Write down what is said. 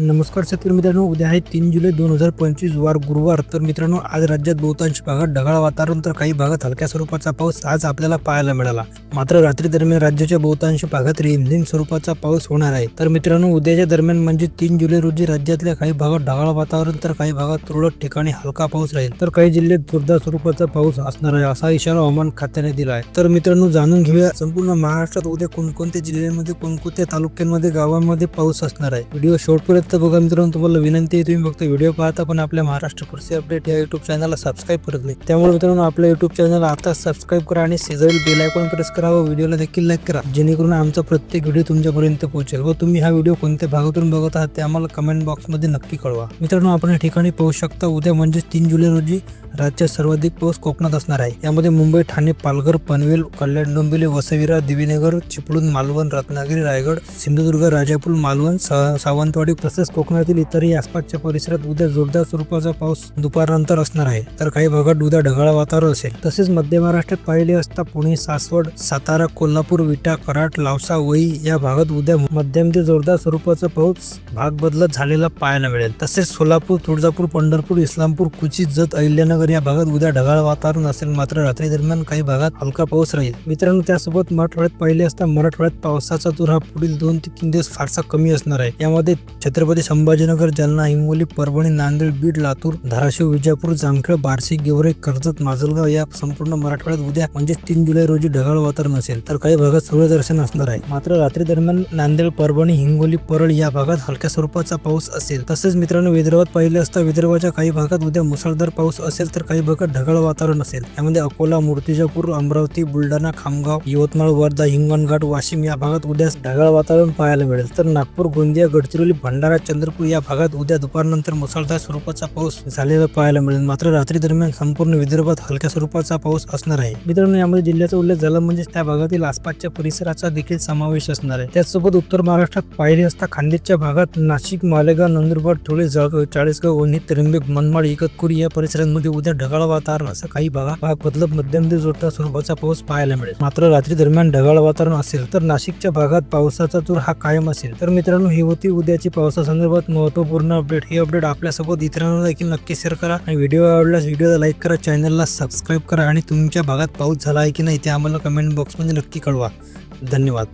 नमस्कार शेतकरी मित्रांनो उद्या आहे तीन जुलै दोन हजार पंचवीस वार गुरुवार. तर मित्रांनो आज राज्यात बहुतांश भागात ढगाळ वातावरण तर काही भागात हलक्या स्वरूपाचा पाऊस आज आपल्याला पाहायला मिळाला. मात्र रात्री दरम्यान राज्याच्या बहुतांश भागात रिमझिम स्वरूपाचा पाऊस होणार आहे. तर मित्रांनो उद्याच्या दरम्यान म्हणजे तीन जुलै रोजी राज्यातल्या काही भागात ढगाळ वातावरण तर काही भागात तुरळक ठिकाणी हलका पाऊस राहील. तर काही जिल्ह्यात जोरदार स्वरूपाचा पाऊस असणार आहे असा इशारा हवामान खात्याने दिला आहे. तर मित्रांनो जाणून घेऊया संपूर्ण महाराष्ट्रात उद्या कोणकोणत्या जिल्ह्यांमध्ये कोणकोणत्या तालुक्यांमध्ये गावांमध्ये पाऊस असणार आहे. व्हिडिओ शेवटपर्यंत बघा मित्रांनो तुम्हाला विनंती आहे तुम्ही फक्त व्हिडिओ पाहता पण आपल्या महाराष्ट्र कृषी अपडेट या युट्यूब चॅनलला सबस्क्राईब करत नाही. त्यामुळे मित्रांनो आपल्या युट्यूब चॅनल आता सबस्क्राईब करा आणि शेजारील बेल आयकॉन प्रेस करा व व्हिडिओला देखील लाईक करा. जेणेकरून आमचा प्रत्येक व्हिडिओ तुमच्यापर्यंत पोहोचेल व तुम्ही हा व्हिडिओ कोणत्या भागातून बघत आहात ते आम्हाला कमेंट बॉक्समध्ये नक्की कळवा. मित्रांनो आपण या ठिकाणी पाहू शकता उद्या म्हणजेच तीन जुलै रोजी राज्यात सर्वाधिक पाऊस कोकणात असणार आहे. यामध्ये मुंबई ठाणे पालघर पनवेल कल्याण डोंबिवली वसविरा दिवीनगर चिपळूण मालवण रत्नागिरी रायगड सिंधुदुर्ग राजापूर मालवण सावंतवाडी सावंतवाडी तसेच कोकणातील इतरही आसपासच्या परिसरात उद्या जोरदार स्वरूपाचा पाऊस दुपारनंतर असणार आहे. तर काही भागात उद्या ढगाळ वातावरण असेल. तसेच मध्य महाराष्ट्रात पाहिले असता पुणे सासवड सातारा कोल्हापूर विटा कराड लावसा वई या भागात उद्या मध्यम ते जोरदार स्वरूपाचा पाऊस भाग बदलत झालेला पाहायला मिळेल. तसेच सोलापूर तुळजापूर पंढरपूर इस्लामपूर कुची जत अहिल्यानगर या भागात उद्या ढगाळ वातावरण असेल. मात्र रात्री दरम्यान काही भागात हलका पाऊस राहील. मित्रांनो त्यासोबत मराठवाड्यात पाहिले असता मराठवाड्यात पावसाचा तूर हा पुढील दोन ते तीन दिवस फारसा कमी असणार आहे. यामध्ये छत्रपती संभाजीनगर जालना हिंगोली परभणी नांदेड बीड लातूर धाराशिव विजापूर जामखेड बार्शी गेवरे कर्जत माजलगाव या संपूर्ण मराठवाड्यात उद्या म्हणजे तीन जुलै रोजी ढगाळ वातावरण असेल तर काही भागात सूर्यदर्शन असणार आहे. मात्र रात्री दरम्यान नांदेड परभणी हिंगोली परळ या भागात हलक्या स्वरूपाचा पाऊस असेल. तसेच मित्रांनो विदर्भात पाहिले असता विदर्भाच्या काही भागात उद्या मुसळधार पाऊस असेल तर काही भागात ढगाळ वातावरण असेल. यामध्ये अकोला मूर्तिजापूर अमरावती बुलढाणा खामगाव यवतमाळ वर्धा हिंगणघाट वाशिम या भागात उद्या ढगाळ वातावरण पाहायला मिळेल. तर नागपूर गोंदिया गडचिरोली भंडारा चंद्रपूर या भागात उद्या दुपारनंतर मुसळधार स्वरूपाचा पाऊस झालेला पाहायला मिळेल. मात्र रात्री दरम्यान संपूर्ण विदर्भात हलक्या स्वरूपाचा पाऊस असणार आहे. मित्रांनो यामध्ये जिल्ह्याचा उल्लेख झाला म्हणजे त्या भागातील आसपासच्या परिसराचा देखील समावेश असणार आहे. त्याचसोबत उत्तर महाराष्ट्रात पाहिले असता खान्देशच्या भागात नाशिक मालेगाव नंदुरबार धुळे जळगाव चाळीसगाव वणी त्र्यंबक मनमाड इगतपुरी या परिसरांमध्ये उद्या ढगाळ वातावरण असं काही भागा भाग बदलत मध्यम ते जोरदार स्वरूपाचा पाऊस पाहायला मिळेल. मात्र रात्री दरम्यान ढगाळ वातावरण असेल तर नाशिकच्या भागात पावसाचा जोर हा कायम असेल. तर मित्रांनो ही होती उद्याची पावसा पावसासंदर्भात महत्त्वपूर्ण अपडेट हे अपडेट आपल्यासोबत इतरांना देखील नक्की शेअर करा. आणि व्हिडिओ आवडल्यास व्हिडिओला लाईक करा चॅनलला सबस्क्राईब करा आणि तुमच्या भागात पाऊस झाला आहे की नाही ते आम्हाला कमेंट बॉक्समध्ये नक्की कळवा. धन्यवाद.